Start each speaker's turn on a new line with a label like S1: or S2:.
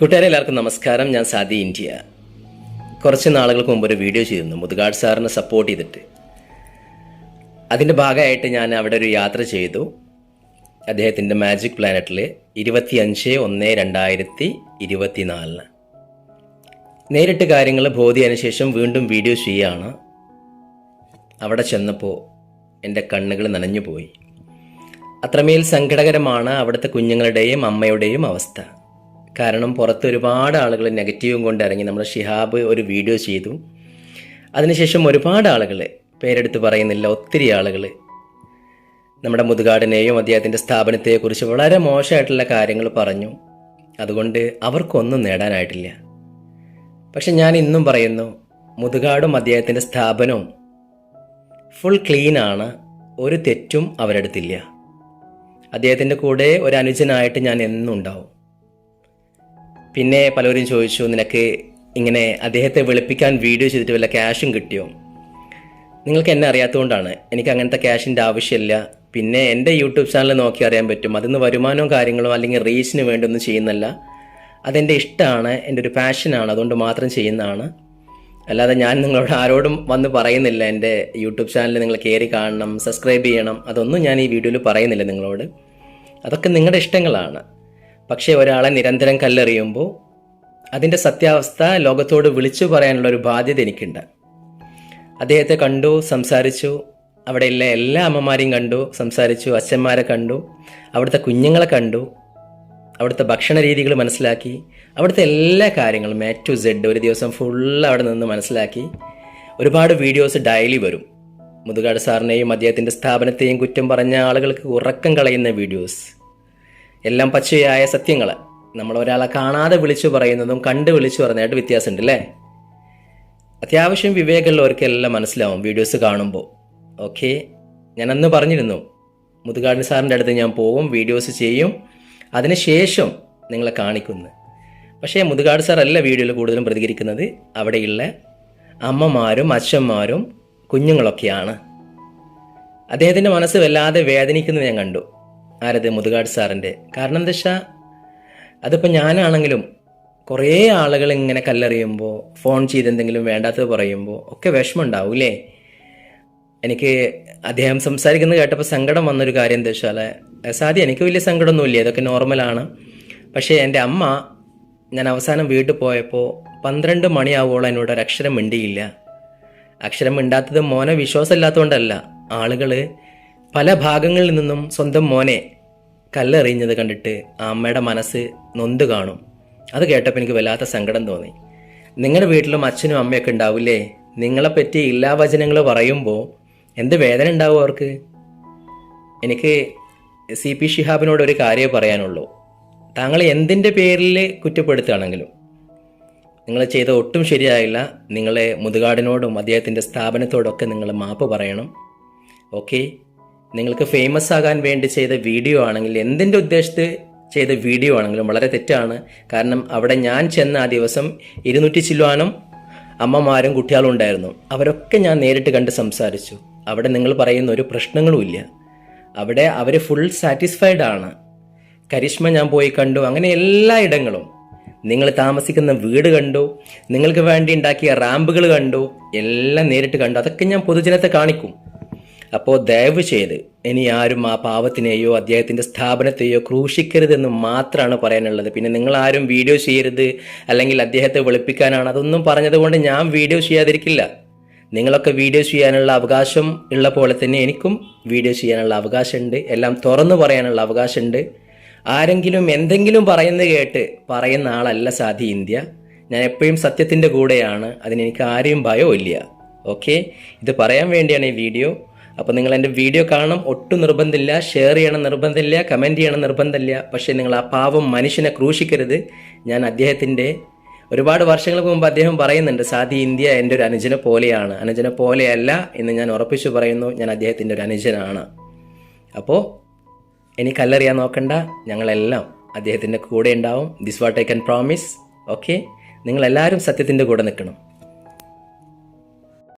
S1: കൂട്ടുകാരെ എല്ലാവർക്കും നമസ്കാരം. ഞാൻ സാദി ഇന്ത്യ. കുറച്ച് നാളുകൾക്ക് മുമ്പ് ഒരു വീഡിയോ ചെയ്തിരുന്നു. മുതുകാട് സാറിനെ സപ്പോർട്ട് ചെയ്തിട്ട്. അതിന്റെ ഭാഗമായിട്ട് ഞാൻ അവിടെ ഒരു യാത്ര ചെയ്തു. അദ്ദേഹത്തിന്റെ മാജിക് പ്ലാനറ്റിൽ ഇരുപത്തിയഞ്ച് ഒന്ന് രണ്ടായിരത്തി ഇരുപത്തിനാലിന്. നേരിട്ട് കാര്യങ്ങൾ ബോധ്യതിന് ശേഷം വീണ്ടും വീഡിയോ ചെയ്യുകയാണ്. അവിടെ ചെന്നപ്പോൾ എന്റെ കണ്ണുകൾ നനഞ്ഞു പോയി അത്രമേൽ സങ്കടകരമാണ് അവിടുത്തെ കുഞ്ഞുങ്ങളുടെയും അമ്മയുടെയും അവസ്ഥ. കാരണം പുറത്ത് ഒരുപാട് ആളുകൾ നെഗറ്റീവും കൊണ്ട് ഇറങ്ങി നമ്മൾ ഷിഹാബ് ഒരു വീഡിയോ ചെയ്തു. അതിനുശേഷം ഒരുപാട് ആളുകൾ പേരെടുത്ത് പറയുന്നില്ല ഒത്തിരി ആളുകൾ നമ്മുടെ മുതുകാടിനെയും അദ്ദേഹത്തിന്റെ സ്ഥാപനത്തെക്കുറിച്ച് വളരെ മോശമായിട്ടുള്ള കാര്യങ്ങൾ പറഞ്ഞു. അതുകൊണ്ട് അവർക്കൊന്നും നേടാനായിട്ടില്ല. പക്ഷെ ഞാൻ ഇന്നും പറയുന്നു മുതുകാടും അദ്ദേഹത്തിന്റെ സ്ഥാപനവും ഫുൾ ക്ലീനാണ് ഒരു തെറ്റും അവരെടുത്തില്ല. അദ്ദേഹത്തിന്റെ കൂടെ ഒരു അനുജനായിട്ട് ഞാൻ എന്നും ഉണ്ടാവും. പിന്നെ പലരും ചോദിച്ചു നിനക്ക് ഇങ്ങനെ അദ്ദേഹത്തെ വെളുപ്പിക്കാൻ വീഡിയോ ചെയ്തിട്ട് വല്ല ക്യാഷും കിട്ടിയോ? നിങ്ങൾക്ക് എന്നെ അറിയാത്തതുകൊണ്ടാണ് എനിക്ക് അങ്ങനത്തെ ക്യാഷിന്റെ ആവശ്യമില്ല. പിന്നെ എന്റെ യൂട്യൂബ് ചാനൽ നോക്കി അറിയാൻ പറ്റും. അതിന്ന് വരുമാനവും കാര്യങ്ങളോ അല്ലെങ്കിൽ റീച്ചിന് വേണ്ടി ഒന്നും ചെയ്യുന്നല്ല അതെന്റെ ഇഷ്ടമാണ്. എന്റെ ഒരു പാഷനാണ് അതുകൊണ്ട് മാത്രം ചെയ്യുന്നതാണ്. അല്ലാതെ ഞാൻ നിങ്ങളോട് ആരോടും വന്ന് പറയുന്നില്ല. എന്റെ യൂട്യൂബ് ചാനൽ നിങ്ങൾ കയറി കാണണം സബ്സ്ക്രൈബ് ചെയ്യണം. അതൊന്നും ഞാൻ ഈ വീഡിയോയിൽ പറയുന്നില്ല നിങ്ങളോട്. അതൊക്കെ നിങ്ങളുടെ ഇഷ്ടങ്ങളാണ്. പക്ഷേ ഒരാളെ നിരന്തരം കല്ലെറിയുമ്പോൾ അതിന്റെ സത്യാവസ്ഥ ലോകത്തോട് വിളിച്ചു പറയാനുള്ള ഒരു ബാധ്യത എനിക്കുണ്ട്. അദ്ദേഹത്തെ കണ്ടു സംസാരിച്ചു. അവിടെയുള്ള എല്ലാ അമ്മമാരെയും കണ്ടു സംസാരിച്ചു. അച്ഛന്മാരെ കണ്ടു. അവിടുത്തെ കുഞ്ഞുങ്ങളെ കണ്ടു. അവിടുത്തെ ഭക്ഷണ രീതികൾ മനസ്സിലാക്കി. അവിടുത്തെ എല്ലാ കാര്യങ്ങളും എ ടു സെഡ് ഒരു ദിവസം ഫുൾ അവിടെ നിന്ന് മനസ്സിലാക്കി. ഒരുപാട് വീഡിയോസ് ഡയലി വരും. മുതുകാട് സാറിനെയും അദ്ദേഹത്തിന്റെ സ്ഥാപനത്തെയും കുറ്റം പറഞ്ഞ ആളുകൾക്ക് ഉറക്കം കളയുന്ന വീഡിയോസ് എല്ലാം പച്ചയായ സത്യങ്ങൾ നമ്മൾ ഒരാളെ കാണാതെ വിളിച്ചു പറയുന്നതും കണ്ട് വിളിച്ചു പറയുന്നതായിട്ട് വ്യത്യാസമുണ്ട് അല്ലേ? അത്യാവശ്യം വിവേകമുള്ളവർക്കെല്ലാം മനസ്സിലാവും വീഡിയോസ് കാണുമ്പോൾ. ഓക്കെ? ഞാൻ അന്ന് പറഞ്ഞിരുന്നു മുതുകാടൻ സാറിന്റെ അടുത്ത് ഞാൻ പോകും വീഡിയോസ് ചെയ്യും അതിനുശേഷം നിങ്ങളെ കാണിക്കുന്നു. പക്ഷേ മുതുകാട് സാർ അല്ല വീഡിയോയിൽ കൂടുതലും പ്രതികരിക്കുന്നത്. അവിടെയുള്ള അമ്മമാരും അച്ഛന്മാരും കുഞ്ഞുങ്ങളൊക്കെയാണ്. അദ്ദേഹത്തിന്റെ മനസ്സ് വല്ലാതെ വേദനിക്കുന്നത് ഞാൻ കണ്ടു. ആരത് മുതുകാട് സാറിന്റെ. കാരണം എന്താ വെച്ചാൽ അതിപ്പോൾ ഞാനാണെങ്കിലും കുറേ ആളുകൾ ഇങ്ങനെ കല്ലെറിയുമ്പോൾ ഫോൺ ചെയ്ത് എന്തെങ്കിലും വേണ്ടാത്തത് പറയുമ്പോൾ ഒക്കെ വിഷമം ഉണ്ടാവൂലേ എനിക്ക് അദ്ദേഹം സംസാരിക്കുന്നത് കേട്ടപ്പോൾ സങ്കടം വന്നൊരു കാര്യം എന്താ വെച്ചാൽ സാധ്യ എനിക്ക് വലിയ സങ്കടമൊന്നുമില്ല ഇതൊക്കെ നോർമലാണ് പക്ഷേ എന്റെ അമ്മ ഞാൻ അവസാനം വീട്ടിൽ പോയപ്പോൾ പന്ത്രണ്ട് മണിയാവോളം എന്നോട് ഒരു അക്ഷരം മിണ്ടിയില്ല. അക്ഷരം മിണ്ടാത്തത് മോനെ വിശ്വാസമില്ലാത്തതുകൊണ്ടല്ല ആളുകൾ പല ഭാഗങ്ങളിൽ നിന്നും സ്വന്തം മോനെ കല്ലെറിയുന്നത് കണ്ടിട്ട് അമ്മയുടെ മനസ്സ് നൊന്ത് കാണും. അത് കേട്ടപ്പോൾ എനിക്ക് വല്ലാത്ത സങ്കടം തോന്നി. നിങ്ങളുടെ വീട്ടിലും അച്ഛനും അമ്മയൊക്കെ ഉണ്ടാവില്ലേ നിങ്ങളെപ്പറ്റി എല്ലാ വചനങ്ങൾ പറയുമ്പോൾ എന്ത് വേദന ഉണ്ടാവും അവർക്ക്? എനിക്ക് സി പി ഷിഹാബിനോട് ഒരു കാര്യമേ പറയാനുള്ളൂ. താങ്കൾ എന്തിന്റെ പേരിൽ കുറ്റപ്പെടുത്തുകയാണെങ്കിലും നിങ്ങൾ ചെയ്ത ഒട്ടും ശരിയായില്ല. നിങ്ങളെ മുതുകാടിനോടും അദ്ദേഹത്തിന്റെ സ്ഥാപനത്തോടൊക്കെ നിങ്ങൾ മാപ്പ് പറയണം. ഓക്കെ? നിങ്ങൾക്ക് ഫേമസ് ആകാൻ വേണ്ടി ചെയ്ത വീഡിയോ ആണെങ്കിൽ എന്തിന്റെ ഉദ്ദേശത്ത് ചെയ്ത വീഡിയോ ആണെങ്കിലും വളരെ തെറ്റാണ്. കാരണം അവിടെ ഞാൻ ചെന്ന ആ ദിവസം ഇരുന്നൂറ്റി ചില്ലുവാനും അമ്മമാരും കുട്ടികളും ഉണ്ടായിരുന്നു. അവരൊക്കെ ഞാൻ നേരിട്ട് കണ്ട് സംസാരിച്ചു. അവിടെ നിങ്ങൾ പറയുന്ന ഒരു പ്രശ്നങ്ങളുമില്ല അവിടെ അവർ ഫുൾ സാറ്റിസ്ഫൈഡ് ആണ്. കരിഷ്മ ഞാൻ പോയി കണ്ടു. അങ്ങനെ എല്ലാ ഇടങ്ങളും. നിങ്ങൾ താമസിക്കുന്ന വീട് കണ്ടു. നിങ്ങൾക്ക് വേണ്ടി ഉണ്ടാക്കിയ റാമ്പുകൾ കണ്ടു. എല്ലാം നേരിട്ട് കണ്ടു. അതൊക്കെ ഞാൻ പൊതുജനത്തെ കാണിക്കും. അപ്പോൾ ദയവ് ചെയ്ത് ഇനി ആരും ആ പാവത്തിനെയോ അദ്ദേഹത്തിന്റെ സ്ഥാപനത്തെയോ ക്രൂശിക്കരുതെന്ന് മാത്രമാണ് പറയാനുള്ളത്. പിന്നെ നിങ്ങൾ ആരും വീഡിയോ ചെയ്യരുത് അല്ലെങ്കിൽ അദ്ദേഹത്തെ വെളുപ്പിക്കാനാണ്. അതൊന്നും പറഞ്ഞതുകൊണ്ട് ഞാൻ വീഡിയോ ചെയ്യാതിരിക്കില്ല. നിങ്ങളൊക്കെ വീഡിയോ ചെയ്യാനുള്ള അവകാശം ഉള്ള പോലെ തന്നെ എനിക്കും വീഡിയോ ചെയ്യാനുള്ള അവകാശമുണ്ട്. എല്ലാം തുറന്നു പറയാനുള്ള അവകാശമുണ്ട്. ആരെങ്കിലും എന്തെങ്കിലും പറയുന്നത് കേട്ട് പറയുന്ന ആളല്ല സാധി ഇന്ത്യ. ഞാൻ എപ്പോഴും സത്യത്തിന്റെ കൂടെയാണ്. അതിന് എനിക്ക് ആരെയും ഭയവും ഇല്ല ഓക്കെ ഇത് പറയാൻ വേണ്ടിയാണ് ഈ വീഡിയോ. അപ്പോൾ നിങ്ങൾ എന്റെ വീഡിയോ കാണണം ഒട്ടും നിർബന്ധമില്ല ഷെയർ ചെയ്യണം നിർബന്ധമില്ല കമന്റ് ചെയ്യണം നിർബന്ധമില്ല. പക്ഷേ നിങ്ങൾ ആ പാവം മനുഷ്യനെ ക്രൂശിക്കരുത്. ഞാൻ അദ്ദേഹത്തിന്റെ ഒരുപാട് വർഷങ്ങൾക്ക് മുമ്പ് അദ്ദേഹം പറയുന്നുണ്ട് സാദി ഇന്ത്യ എന്റെ ഒരു അനുജനെ പോലെയാണ്. അനുജനെ പോലെയല്ല എന്ന് ഞാൻ ഉറപ്പിച്ചു പറയുന്നു ഞാൻ അദ്ദേഹത്തിന്റെ ഒരു അനുജനാണ്. അപ്പോൾ ഇനി കല്ലെറിയാൻ നോക്കണ്ട ഞങ്ങളെല്ലാം അദ്ദേഹത്തിന്റെ കൂടെ ഉണ്ടാവും. This what I can promise okay നിങ്ങളെല്ലാവരും സത്യത്തിന്റെ കൂടെ നിൽക്കണം.